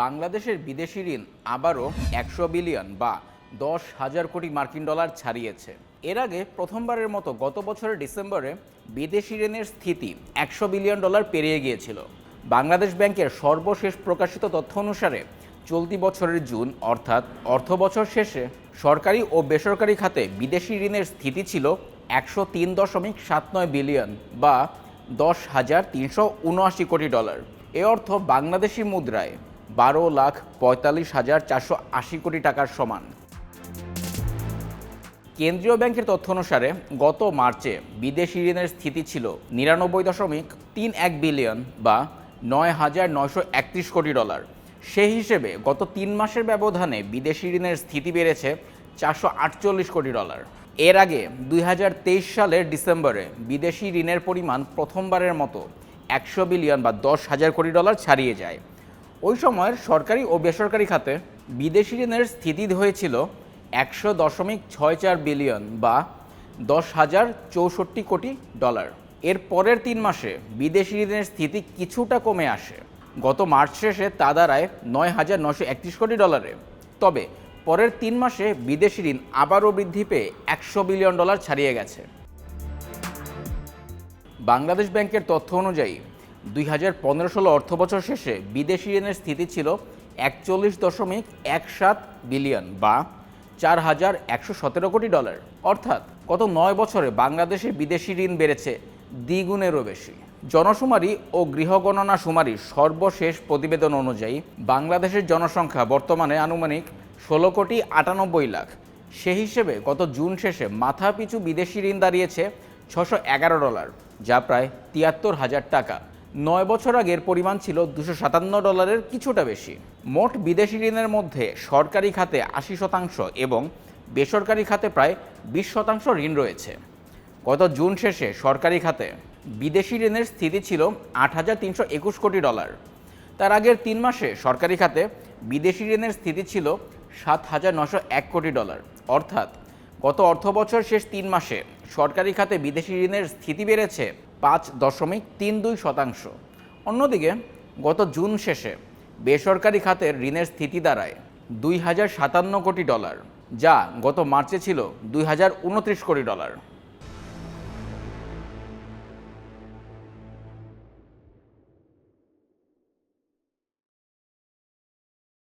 বাংলাদেশের বিদেশি ঋণ আবারও একশো বিলিয়ন বা দশ হাজার কোটি মার্কিন ডলার ছাড়িয়েছে। এর আগে প্রথমবারের মতো গত বছরের ডিসেম্বরে বিদেশি ঋণের স্থিতি একশো বিলিয়ন ডলার পেরিয়ে গিয়েছিল। বাংলাদেশ ব্যাংকের সর্বশেষ প্রকাশিত তথ্য অনুসারে চলতি বছরের জুন, অর্থাৎ অর্থ বছর শেষে সরকারি ও বেসরকারি খাতে বিদেশি ঋণের স্থিতি ছিল একশো তিন দশমিক সাত নয় বিলিয়ন বা দশ হাজার তিনশো উনআশি কোটি ডলার। এ অর্থ বাংলাদেশি মুদ্রায় বারো লাখ পঁয়তাল্লিশ হাজার চারশো আশি কোটি টাকার সমান। কেন্দ্রীয় ব্যাংকের তথ্য অনুসারে, গত মার্চে বিদেশি ঋণের স্থিতি ছিল নিরানব্বই দশমিক তিন এক বিলিয়ন বা নয় হাজার নয়শো একত্রিশ কোটি ডলার। সেই হিসেবে গত তিন মাসের ব্যবধানে বিদেশি ঋণের স্থিতি বেড়েছে চারশো আটচল্লিশ কোটি ডলার। এর আগে দুই হাজার তেইশ সালের ডিসেম্বরে বিদেশি ঋণের পরিমাণ প্রথমবারের মতো একশো বিলিয়ন বা দশ হাজার কোটি ডলার ছাড়িয়ে যায়। ওই সময়ের সরকারি ও বেসরকারি খাতে বিদেশি ঋণের স্থিতি হয়েছিল একশো দশমিক ছয় চার বিলিয়ন বা দশ হাজার চৌষট্টি কোটি ডলার। এর পরের তিন মাসে বিদেশি ঋণের স্থিতি কিছুটা কমে আসে। গত মার্চ শেষে তা দাঁড়ায় নয় হাজার নশো একত্রিশ কোটি ডলারে। তবে পরের তিন মাসে বিদেশি ঋণ আবারও বৃদ্ধি পেয়ে একশো বিলিয়ন ডলার ছাড়িয়ে গেছে। বাংলাদেশ ব্যাংকের তথ্য অনুযায়ী দুই হাজার পনেরো ষোলো অর্থ বছর শেষে বিদেশি ঋণের স্থিতি ছিল একচল্লিশ দশমিক এক সাত বিলিয়ন বা চার হাজার একশো সতেরো কোটি ডলার। অর্থাৎ গত নয় বছরে বাংলাদেশে বিদেশি ঋণ বেড়েছে দ্বিগুণেরও বেশি। জনশুমারি ও গৃহগণনা শুমারির সর্বশেষ প্রতিবেদন অনুযায়ী বাংলাদেশের জনসংখ্যা বর্তমানে আনুমানিক ষোলো কোটি আটানব্বই লাখ। সে হিসেবে গত জুন শেষে মাথাপিছু বিদেশি ঋণ দাঁড়িয়েছে ছশো এগারো ডলার, যা প্রায় তিয়াত্তর হাজার টাকা। নয় বছর আগের পরিমাণ ছিল দুশো সাতান্ন ডলারের কিছুটা বেশি। মোট বিদেশি ঋণের মধ্যে সরকারি খাতে আশি শতাংশ এবং বেসরকারি খাতে প্রায় বিশ শতাংশ ঋণ রয়েছে। গত জুন শেষে সরকারি খাতে বিদেশি ঋণের স্থিতি ছিল আট হাজার তিনশো একুশ কোটি ডলার। তার আগের তিন মাসে সরকারি খাতে বিদেশি ঋণের স্থিতি ছিল সাত হাজার নশো এক কোটি ডলার। অর্থাৎ গত অর্থ বছর শেষ তিন মাসে সরকারি খাতে বিদেশি ঋণের স্থিতি বেড়েছে পাঁচ দশমিক তিন দুই শতাংশ। অন্যদিকে, গত জুন শেষে বেসরকারি খাতের ঋণের স্থিতি দাঁড়ায় দুই হাজার সাতান্ন কোটি ডলার, যা গত মার্চে ছিল দুই হাজার উনত্রিশ কোটি ডলার।